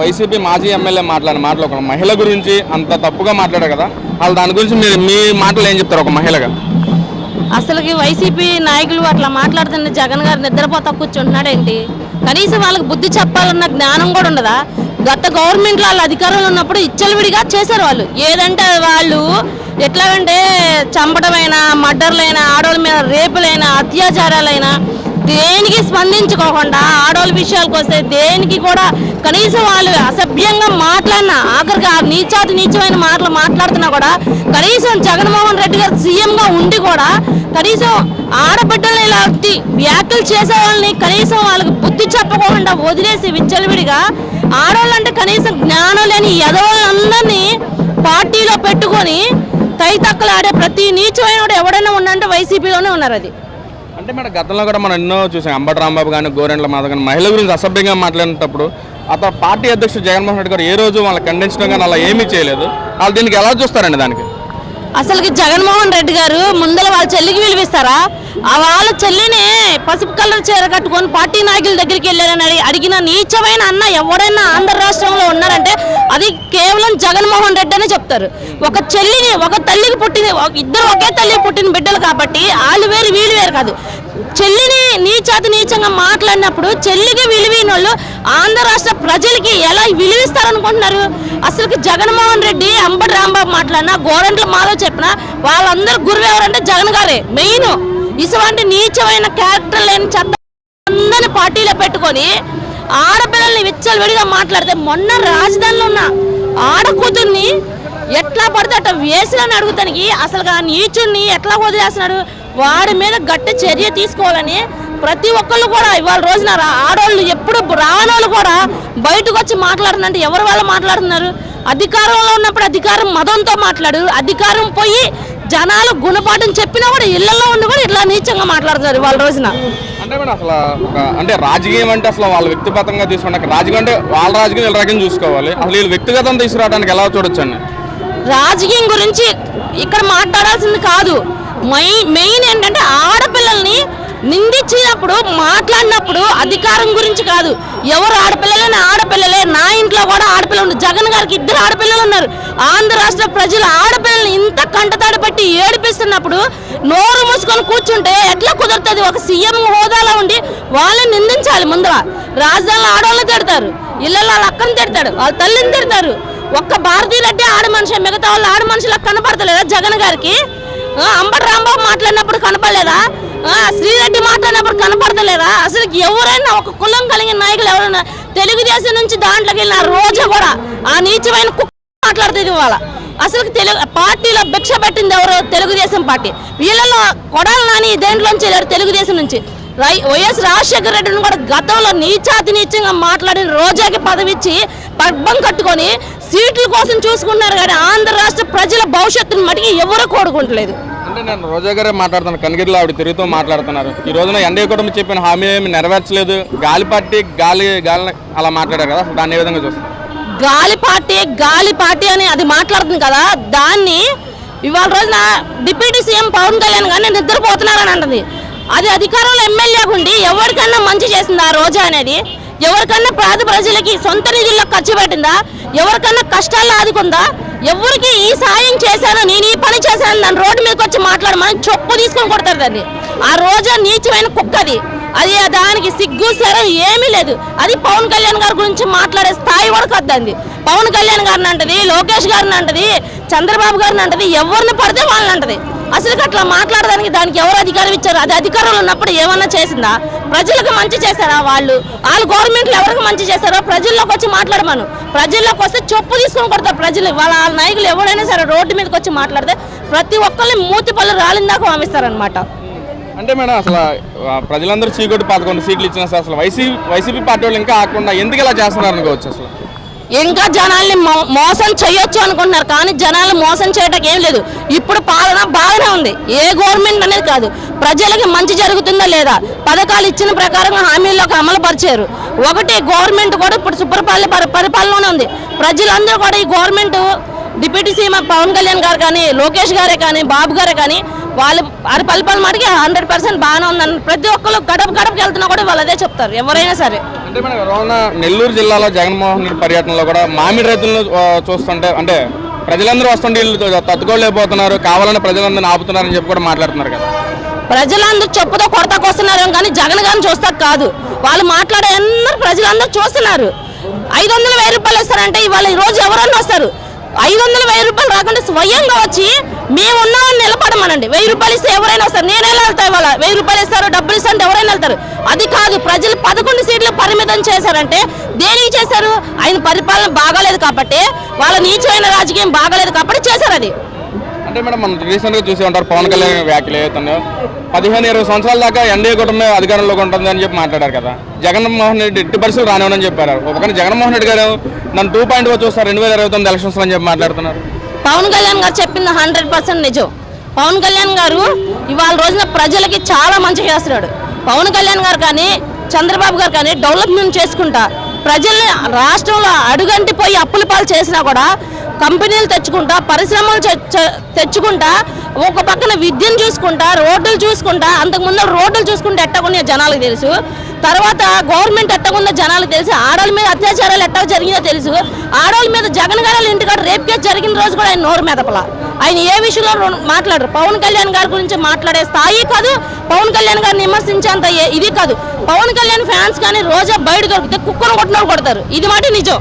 YCP మాజీ MLA మాట్లాడిన మాటలు ఒక మహిళ గురించి అంత తప్పుగా మాట్లాడారు కదా. వాళ్ళు దాని గురించి మీరు మీ మాటలు ఏం చెప్తారు ఒక మహిళగా? అసలుకి వైసీపీ నాయకులు అట్లా మాట్లాడుతున్న జగన్ గారు నిద్రపోతా కూర్చుంటున్నాడేంటి? కనీసం వాళ్ళకి బుద్ధి చెప్పాలన్న జ్ఞానం కూడా ఉండదా? గత గవర్నమెంట్లో వాళ్ళ అధికారంలో ఉన్నప్పుడు ఇచ్చలవిడిగా చేశారు వాళ్ళు. ఏదంటే వాళ్ళు ఎట్లాగంటే చంపడమైనా మర్డర్లైనా ఆడవాళ్ళ మీద రేపులైనా అత్యాచారాలైనా దేనికి స్పందించుకోకుండా ఆడవాళ్ళ విషయాలకు వస్తే దేనికి కూడా కనీసం వాళ్ళు అసభ్యంగా మాట్లాడినా ఆఖరికి ఆ నీచాతి నీచమైన మాటలు మాట్లాడుతున్నా కూడా కనీసం జగన్మోహన్ రెడ్డి గారు సీఎంగా ఉండి కూడా కనీసం ఆడబిడ్డలు ఇలా వ్యాఖ్యలు చేసే వాళ్ళని కనీసం వాళ్ళకి బుద్ధి చెప్పకుండా వదిలేసి విచ్చలవిడిగా ఆడవాళ్ళంటే కనీసం జ్ఞానం లేని ఎదవాళ్ళందరినీ పార్టీలో పెట్టుకొని తైతక్కలు ఆడే ప్రతి నీచమైన ఎవడైనా ఉండంటే వైసీపీలోనే ఉన్నారు అది. అంటే మేడం గతంలో కూడా మనం ఎన్నో చూసాం. అంబటి రాంబాబు కానీ గోరెంట్ల మాధవ్ కానీ మహిళ గురించి అసభ్యంగా మాట్లాడినప్పుడు అతను పార్టీ అధ్యక్షుడు జగన్మోహన్ రెడ్డి గారు ఏ రోజు వాళ్ళని ఖండించడం కానీ అలా ఏమీ చేయలేదు. వాళ్ళు దీనికి ఎలా చూస్తారండి దానికి? అసలుకి జగన్మోహన్ రెడ్డి గారు ముందర వాళ్ళ చెల్లికి విలువిస్తారా? వాళ్ళ చెల్లిని పసుపు కలర్ చీర కట్టుకొని పార్టీ నాయకుల దగ్గరికి వెళ్ళారని అడిగిన నీచమైన అన్న ఎవరైనా ఆంధ్ర రాష్ట్రంలో ఉన్నారంటే అది కేవలం జగన్మోహన్ రెడ్డి అనే చెప్తారు. ఒక చెల్లిని ఒక తల్లికి పుట్టిన ఒక- ఇద్దరు ఒకే తల్లి పుట్టిన బిడ్డలు కాబట్టి వాళ్ళు వేరు వీళ్ళు వేరు కాదు. చెల్లిని నీచాతి నీచంగా మాట్లాడినప్పుడు చెల్లికి విలువైన వాళ్ళు ఆంధ్ర రాష్ట్ర ప్రజలకి ఎలా విలువిస్తారనుకుంటున్నారు? అసలుకి జగన్మోహన్ రెడ్డి అంబటి రాంబాబు మాట్లాడినా గోరంట్ల మాధవ్ చెప్పినా వాళ్ళందరూ గురువు ఎవరంటే జగన్ గారే మెయిన్. ఇటువంటి నీచమైన క్యారెక్టర్ లేని చెత్త అందరిని పార్టీలో పెట్టుకొని ఆడపిల్లల్ని విచ్చలు విడిగా మాట్లాడితే మొన్న రాజధానిలో ఉన్న ఆడకూతుర్ని ఎట్లా పడితే అట్లా వేసినని అడుగుతానికి అసలు ఆ నీచుడిని ఎట్లా వదిలేస్తున్నాడు? వాడి మీద గట్టి చర్య తీసుకోవాలని ప్రతి ఒక్కళ్ళు కూడా ఇవాళ రోజున ఆడవాళ్ళు ఎప్పుడు రానోళ్ళు కూడా బయటకు వచ్చి మాట్లాడుతుందంటే ఎవరు వాళ్ళు మాట్లాడుతున్నారు? అధికారంలో ఉన్నప్పుడు అధికారం మదంతో మాట్లాడు. అధికారం పోయి జనాలు గుణపాఠం చెప్పినా కూడా ఇళ్ళలో ఉండి కూడా ఇట్లా నీచంగా మాట్లాడుతున్నారు ఇవాళ రోజున. అంటే మేడం అసలు ఒక అంటే రాజకీయం అంటే అసలు వాళ్ళ వ్యక్తిగతంగా తీసుకుంటే రాజకీయం అంటే వాళ్ళ రాజకీయం వీళ్ళ రాజకీయం చూసుకోవాలి. అసలు వీళ్ళు వ్యక్తిగతం తీసుకురావడానికి ఎలా చూడొచ్చు అండి రాజకీయం గురించి ఇక్కడ మాట్లాడాల్సింది కాదు. మెయిన్ ఏంటంటే ఆడపిల్లల్ని నిందించినప్పుడు మాట్లాడినప్పుడు అధికారం గురించి కాదు. ఎవరు ఆడపిల్లలైనా ఆడపిల్లలే. నా ఇంట్లో కూడా ఆడపిల్ల ఉంది జగన్ గారికి ఇద్దరు ఆడపిల్లలు ఉన్నారు. ఆంధ్ర రాష్ట్ర ప్రజలు ఆడపిల్లల్ని ఇంత కంటతాడు పెట్టి ఏడిపిస్తున్నప్పుడు నోరు మూసుకొని కూర్చుంటే ఎట్లా కుదురుతుంది? ఒక సీఎం హోదాలో ఉండి వాళ్ళని నిందించాలి ముందుగా. రాజధానిలో ఆడవాళ్ళని తిడతారు. ఇళ్ళలో వాళ్ళ అక్కని తిడతాడు వాళ్ళ తల్లిని తిడతారు. ఒక్క భారతీయులు అంటే ఆడ మనిషి మిగతా వాళ్ళు ఆడ మనుషులకు కనపడతలేదా జగన్ గారికి? ఆ, అంబటి మాట్లాడినప్పుడు కనపడలేదా? శ్రీరెడ్డి మాట్లాడినప్పుడు కనపడతలేదా? అసలు ఎవరైనా ఒక కులం కలిగిన నాయకులు ఎవరైనా తెలుగుదేశం నుంచి దాంట్లోకి వెళ్ళిన రోజు కూడా ఆ నీచమైన కుక్క మాట్లాడుతుంది ఇవాళ. అసలు తెలుగు పార్టీలో భిక్ష పెట్టింది ఎవరు? తెలుగుదేశం పార్టీ. వీళ్ళలో కొడాలి నాని దేంట్లోంచి వెళ్ళారు తెలుగుదేశం నుంచి. రై వైఎస్ రాజశేఖర రెడ్డిని కూడా గతంలో నీచాతి నీచంగా మాట్లాడిన రోజాకి పదవిచ్చి పబ్బం కట్టుకొని సీట్ల కోసం చూసుకున్నారు కానీ ఆంధ్ర రాష్ట్ర ప్రజల భవిష్యత్తుని మటుకి ఎవరు కోరుకుంటలేదు. అంటే నేను రోజా గారే మాట్లాడుతున్నాను కనగిరిలో ఆవిడ తిరుగుతూ మాట్లాడుతున్నారు. ఈ రోజున ఎన్డీఏ కుటుంబం చెప్పిన హామీ ఏమి నెరవేర్చలేదు. గాలి పార్టీ గాలి గాలి అలా మాట్లాడారు కదా. దాన్ని ఏ విధంగా చూస్తాను గాలి పార్టీ గాలి పార్టీ అని అది మాట్లాడుతుంది కదా. దాన్ని ఇవాళ రోజున డిప్యూటీ సీఎం పవన్ కళ్యాణ్ కానీ నిద్రపోతున్నారని అంటది. అది అధికారంలో ఎమ్మెల్యే ఉండి ఎవరికన్నా మంచి చేసిందా ఆ రోజా అనేది? ఎవరికన్నా పేద ప్రజలకి సొంత నిధుల్లో ఖర్చు పెట్టిందా? ఎవరికన్నా కష్టాల్లో ఆదుకుందా? ఎవరికి ఈ సాయం చేశాను నేను ఈ పని చేశాను దాని రోడ్డు మీదకి వచ్చి మాట్లాడమని చొప్పు తీసుకొని కొడతారు దాన్ని. ఆ రోజా నీచమైన కుక్కది అది. దానికి సిగ్గు సరం ఏమీ లేదు. అది పవన్ కళ్యాణ్ గారి గురించి మాట్లాడే స్థాయి కూడా కద్దంది పవన్ కళ్యాణ్ గారిని అంటది లోకేష్ గారిని అంటది చంద్రబాబు గారిని అంటది ఎవరిని పడితే వాళ్ళని అంటది. అసలు అట్లా మాట్లాడడానికి దానికి ఎవరు అధికారం ఇచ్చారు? అది అధికారంలో ఉన్నప్పుడు ఏమన్నా చేసిందా? ప్రజలకు మంచి చేశారా వాళ్ళు? వాళ్ళు గవర్నమెంట్లు ఎవరికి మంచి చేశారో ప్రజల్లోకి వచ్చి మాట్లాడమను. ప్రజల్లోకి వస్తే చెప్పు తీసుకొని కొడతారు ప్రజలు వాళ్ళ వాళ్ళ నాయకులు ఎవరైనా సరే రోడ్డు మీదకి వచ్చి మాట్లాడితే ప్రతి ఒక్కరిని మూతి పళ్ళు రాలిందాక పంపిస్తారనమాట అంటే మేడం అసలు ప్రజలందరూ చీకొట్టి పదకొండు సీట్లు ఇచ్చిన అసలు వైసీపీ వైసీపీ పార్టీ వాళ్ళు ఇంకా ఆకుండా ఎందుకు ఇలా చేస్తున్నారు అనుకోవచ్చు అసలు? ఇంకా జనాల్ని మో- మోసం చేయొచ్చు అనుకుంటున్నారు కానీ జనాలు మోసం చేయటం ఏం లేదు. ఇప్పుడు పాలన బాగానే ఉంది. ఏ గవర్నమెంట్ అనేది కాదు. ప్రజలకి మంచి జరుగుతుందా లేదా? పథకాలు ఇచ్చిన ప్రకారం హామీల్లోకి అమలు పరిచారు ఒకటి గవర్నమెంట్ కూడా ఇప్పుడు సుపరిపాలన పరి- పరిపాలనలోనే ఉంది. ప్రజలందరూ కూడా ఈ government deputy CM Pawan Kalyan garu కానీ లోకేష్ గారే కానీ బాబు గారే కానీ వాళ్ళు వారి పరిపాలన మటుకి హండ్రెడ్ పర్సెంట్ బాగానే ఉందని ప్రతి ఒక్కరు గడప గడపకి వెళ్తున్నా కూడా వాళ్ళు అదే చెప్తారు. ఎవరైనా సరే. అంటే మన రోజున నెల్లూరు జిల్లాలో జగన్మోహన్ రెడ్డి పర్యటనలో కూడా మామిడి రైతులను చూస్తుంటే అంటే ప్రజలందరూ వస్తుంటే వీళ్ళు తట్టుకోలేకపోతున్నారు కావాలని ప్రజలందరూ ఆపుతున్నారని చెప్పి కూడా మాట్లాడుతున్నారు కదా. ప్రజలందరూ చెప్పుతో కొడతాకొస్తున్నారు కానీ జగన్ గారిని చూస్తా కాదు. వాళ్ళు మాట్లాడే అందరూ ప్రజలందరూ చూస్తున్నారు. ఐదు వందలు వెయ్యి రూపాయలు ఇస్తారంటే ఇవాళ ఈ రోజు ఎవరన్నా వస్తారు? ఐదు వందలు వెయ్యి రూపాయలు రాకుండా స్వయంగా వచ్చి మేమున్నామని నిలబడమనండి. వెయ్యి రూపాయలు ఇస్తే ఎవరైనా వస్తారు. నేను ఎలా వెళ్తా ఇవాళ. వెయ్యి రూపాయలు ఇస్తారు డబ్బులు ఇస్తే అంటే ఎవరైనా వెళ్తారు. అది కాదు ప్రజలు పదకొండు సీట్లు పరిమితం చేశారంటే దేనికి చేశారు? ఆయన పరిపాలన బాగాలేదు కాబట్టి వాళ్ళ నీచమైన రాజకీయం బాగాలేదు కాబట్టి చేశారు అది. అంటే మేడం మనం రీసెంట్గా చూసి ఉంటారు పవన్ కళ్యాణ్ వ్యాఖ్యలు ఏవైతున్నాయో. పదిహేను ఇరవై సంవత్సరాల దాకా ఎన్డీఏ కుటుంబమే అధికారంలో ఉంటుంది అని చెప్పి మాట్లాడారు కదా. జగన్మోహన్ రెడ్డి ఎట్టి పరిస్థితులు రానివ్వనని చెప్పారు. ఒక జగన్మోహన్ రెడ్డి గారు నన్ను టూ పాయింట్ చూస్తారు రెండు వేల ఇరవై తొమ్మిది ఎలక్షన్స్ అని చెప్పి మాట్లాడుతున్నారు. పవన్ కళ్యాణ్ గారు చెప్పింది హండ్రెడ్ పర్సెంట్ నిజం. పవన్ కళ్యాణ్ గారు ఇవాళ రోజున ప్రజలకి చాలా మంచి చేస్తున్నాడు. పవన్ కళ్యాణ్ గారు కానీ చంద్రబాబు గారు కానీ డెవలప్మెంట్ చేసుకుంటా ప్రజల్ని రాష్ట్రంలో అడుగంటి పోయి అప్పుల పాలు చేసినా కూడా కంపెనీలు తెచ్చుకుంటా పరిశ్రమలు తెచ్చుకుంటా ఒక పక్కన విద్యను చూసుకుంటా రోడ్లు చూసుకుంటా అంతకుముందు రోడ్లు చూసుకుంటే ఎట్టకుండా జనాలకు తెలుసు. తర్వాత గవర్నమెంట్ ఎట్టకుండా జనాలకు తెలుసు. ఆడవాళ్ళ మీద అత్యాచారాలు ఎట్ట జరిగిందో తెలుసు. ఆడవాళ్ళ మీద జగన్ గారు ఇంటికాడ రేప్ కేసు జరిగిన రోజు కూడా ఆయన నోరు మెదపల. ఆయన ఏ విషయంలో మాట్లాడరు. పవన్ కళ్యాణ్ గారి గురించి మాట్లాడే స్థాయి కాదు. పవన్ కళ్యాణ్ గారిని విమర్శించేంత ఇది కాదు. పవన్ కళ్యాణ్ ఫ్యాన్స్ కానీ రోజా బయట దొరికితే కుక్కను కొట్టినోడు కొడతారు. ఇది మాట నిజం.